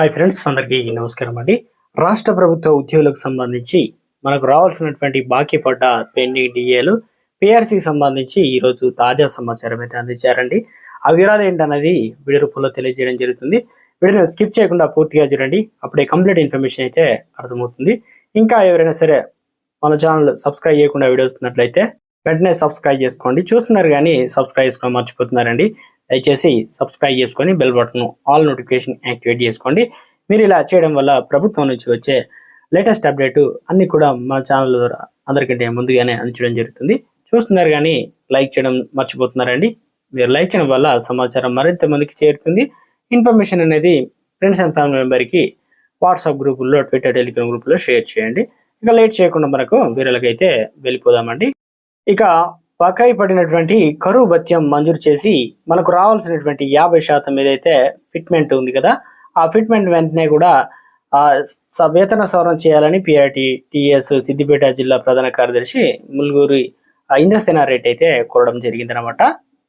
Hi friends అందరికీ నమస్కారం అండి. రాష్ట్ర ప్రభుత్వ ఉద్యోగులకు సంబంధించి మనకు రావాల్సినటువంటి బాకీ పడ్డ పెండింగ్ డిఏలు పిఆర్సీకి సంబంధించి ఈరోజు తాజా సమాచారం అయితే అందించారండి. ఆ వివరాలు ఏంటన్నది వీడియో రూపంలో తెలియజేయడం జరుగుతుంది. వీడియోని స్కిప్ చేయకుండా పూర్తిగా చూడండి. అప్పుడే కంప్లీట్ ఇన్ఫర్మేషన్ అయితే అర్థమవుతుంది. ఇంకా ఎవరైనా సరే మన ఛానల్ సబ్స్క్రైబ్ చేయకుండా వీడియో వస్తున్నట్లయితే వెంటనే సబ్స్క్రైబ్ చేసుకోండి. చూస్తున్నారు కానీ సబ్స్క్రైబ్ చేసుకోవడం మర్చిపోతున్నారండి. దయచేసి సబ్స్క్రైబ్ చేసుకొని bell button all notification activate చేసుకోండి. మీరు ఇలా చేయడం వల్ల ప్రభుత్వం నుంచి వచ్చే లేటెస్ట్ అప్డేట్ అన్ని కూడా మా ఛానల్ ద్వారా అందరికంటే ముందుగానే అందించడం జరుగుతుంది. చూస్తున్నారు కానీ లైక్ చేయడం మర్చిపోతున్నారండి. మీరు లైక్ చేయడం వల్ల సమాచారం మరింత మందికి చేరుతుంది. ఇన్ఫర్మేషన్ అనేది ఫ్రెండ్స్ అండ్ ఫ్యామిలీ మెంబర్కి వాట్సాప్ గ్రూపుల్లో ట్విట్టర్ టెలిగ్రామ్ గ్రూపుల్లో షేర్ చేయండి. ఇక లేట్ చేయకుండా మనకు వీరలకైతే వెళ్ళిపోదామండి. ఇక బకాయి పడినటువంటి కరువు భత్యం మంజూరు చేసి మనకు రావాల్సినటువంటి యాభై శాతం ఏదైతే ఫిట్మెంట్ ఉంది కదా ఆ ఫిట్మెంట్ వెంటనే కూడా ఆ స- వేతన సవరణ చేయాలని పిఆర్టీ టిఎస్ సిద్దిపేట జిల్లా ప్రధాన కార్యదర్శి ములుగురి ఇంద్రసేనారెడ్డి అయితే కోరడం జరిగిందనమాట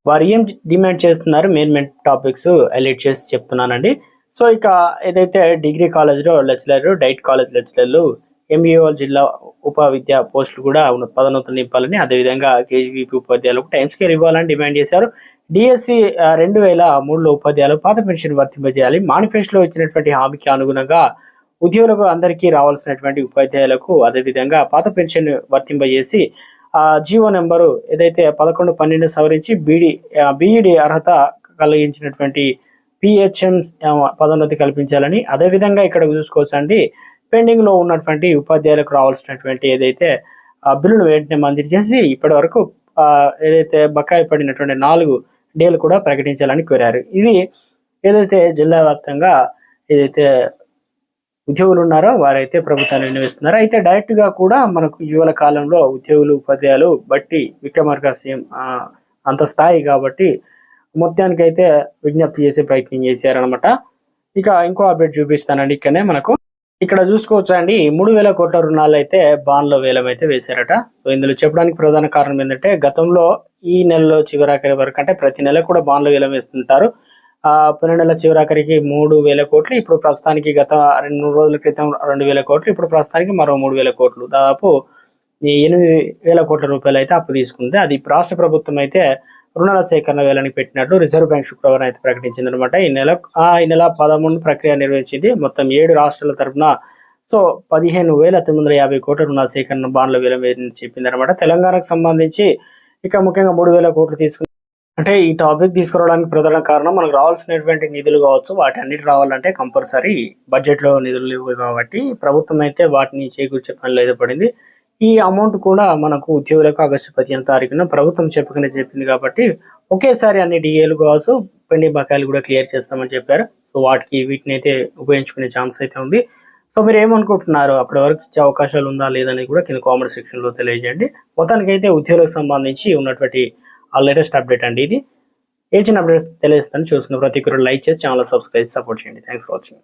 వారు ఏం డిమాండ్ చేస్తున్నారు మెయిన్ మెయిన్ టాపిక్స్ హైలైట్ చేసి చెప్తున్నానండి. సో ఇక ఏదైతే డిగ్రీ కాలేజ్లో లెక్చరర్ డైట్ కాలేజ్ లెక్చరర్లు ఎంబీఓ జిల్లా ఉప విద్యా పోస్టులు కూడా పదోన్నతులు నింపాలని అదేవిధంగా కేజీబీపీ ఉపాధ్యాయులకు టైం స్కేల్ ఇవ్వాలని డిమాండ్ చేశారు. డిఎస్సి రెండు వేల మూడులో ఉపాధ్యాయులు పాత పెన్షన్ వర్తింపజేయాలి. మేనిఫెస్టోలో ఇచ్చినటువంటి హామీకి అనుగుణంగా ఉద్యోగులకు అందరికీ రావాల్సినటువంటి ఉపాధ్యాయులకు అదేవిధంగా పాత పెన్షన్ వర్తింపజేసి ఆ జీవో నెంబరు ఏదైతే పదకొండు పన్నెండు సవరించి బీడీ బీఈడి అర్హత కలిగించినటువంటి పిహెచ్ఎం పదోన్నతి కల్పించాలని అదేవిధంగా ఇక్కడ చూసుకోవచ్చు పెండింగ్లో ఉన్నటువంటి ఉపాధ్యాయులకు రావాల్సినటువంటి ఏదైతే ఆ బిల్లును వెంటనే మంజూరు చేసి ఇప్పటి వరకు ఏదైతే బకాయి పడినటువంటి నాలుగు డేలు కూడా ప్రకటించాలని కోరారు. ఇది ఏదైతే జిల్లా వ్యాప్తంగా ఏదైతే ఉద్యోగులు ఉన్నారో వారైతే ప్రభుత్వాన్ని వినియోగిస్తున్నారు అయితే డైరెక్ట్గా కూడా మనకు ఇటీవల కాలంలో ఉద్యోగులు ఉపాధ్యాయులు బట్టి విక్రమార్క సీఎం ఆ, అంత స్థాయి కాబట్టి మొత్తానికి అయితే విజ్ఞప్తి చేసే ప్రయత్నం చేశారనమాట ఇక ఇంకో అప్డేట్ చూపిస్తానండి. ఇక్కడనే మనకు ఇక్కడ చూసుకోవచ్చు అండి? మూడు వేల కోట్ల రుణాలు అయితే బాండ్ల వేలం అయితే వేశారట. సో ఇందులో చెప్పడానికి ప్రధాన కారణం ఏంటంటే గతంలో ఈ నెలలో చివరాఖరి వరకు అంటే ప్రతి నెల కూడా బాండ్ల వేలం వేస్తుంటారు. ఆ పోయిన నెల చివరాఖరికి మూడు వేల కోట్లు ఇప్పుడు ప్రస్తుతానికి గత రెండు మూడు రోజుల క్రితం రెండు వేల కోట్లు ఇప్పుడు ప్రస్తుతానికి మరో మూడు వేల కోట్లు. దాదాపు ఎనిమిది వేల కోట్ల రూపాయలు అయితే అప్పు తీసుకుంది. అది రాష్ట్ర ప్రభుత్వం అయితే రుణాల సేకరణ వేలని పెట్టినట్లు రిజర్వ్ బ్యాంక్ శుక్రవారం అయితే ప్రకటించింది అనమాట ఈ నెల ఆ ఈ నెల పదమూడు ప్రక్రియ నిర్వహించింది. మొత్తం ఏడు రాష్ట్రాల తరపున సో పదిహేను వేల తొమ్మిది వందల యాభై కోట్ల రుణాల సేకరణ బాండ్ల వేలం చెప్పింది అనమాట తెలంగాణకు సంబంధించి ఇక ముఖ్యంగా మూడు వేల కోట్లు తీసుకుని అంటే ఈ టాపిక్ తీసుకురావడానికి ప్రధాన కారణం మనకు రావాల్సినటువంటి నిధులు కావచ్చు వాటి అన్నిటి రావాలంటే కంపల్సరీ బడ్జెట్లో నిధులు లేవు కాబట్టి ప్రభుత్వం అయితే వాటిని చేకూర్చే పనిలో ఏదో పడింది. ఈ అమౌంట్ కూడా మనకు ఉద్యోగులకు ఆగస్టు పదిహేను తారీఖున ప్రభుత్వం చెప్పకనే చెప్పింది కాబట్టి ఒకేసారి అన్ని డిఏలు కావచ్చు పెండింగ్ బకాయిలు కూడా క్లియర్ చేస్తామని చెప్పారు. సో వాటికి వీటిని అయితే ఉపయోగించుకునే ఛాన్స్ అయితే ఉంది. సో మీరు ఏమనుకుంటున్నారు? అప్పటి వరకు ఇచ్చే అవకాశాలు ఉందా లేదని కూడా కింద కామెంట్ సెక్షన్లో తెలియజేయండి. మొత్తానికి అయితే ఉద్యోగులకు సంబంధించి ఉన్నటువంటి ఆ లేటెస్ట్ అప్డేట్ అండి ఇది. ఏ చిన్న అప్డేట్స్ తెలియజేస్తాను చూస్తున్న ప్రతి ఒక్కరు లైక్ చేసి ఛానల్ సబ్స్క్రైబ్ సపోర్ట్ చేయండి. Thanks for watching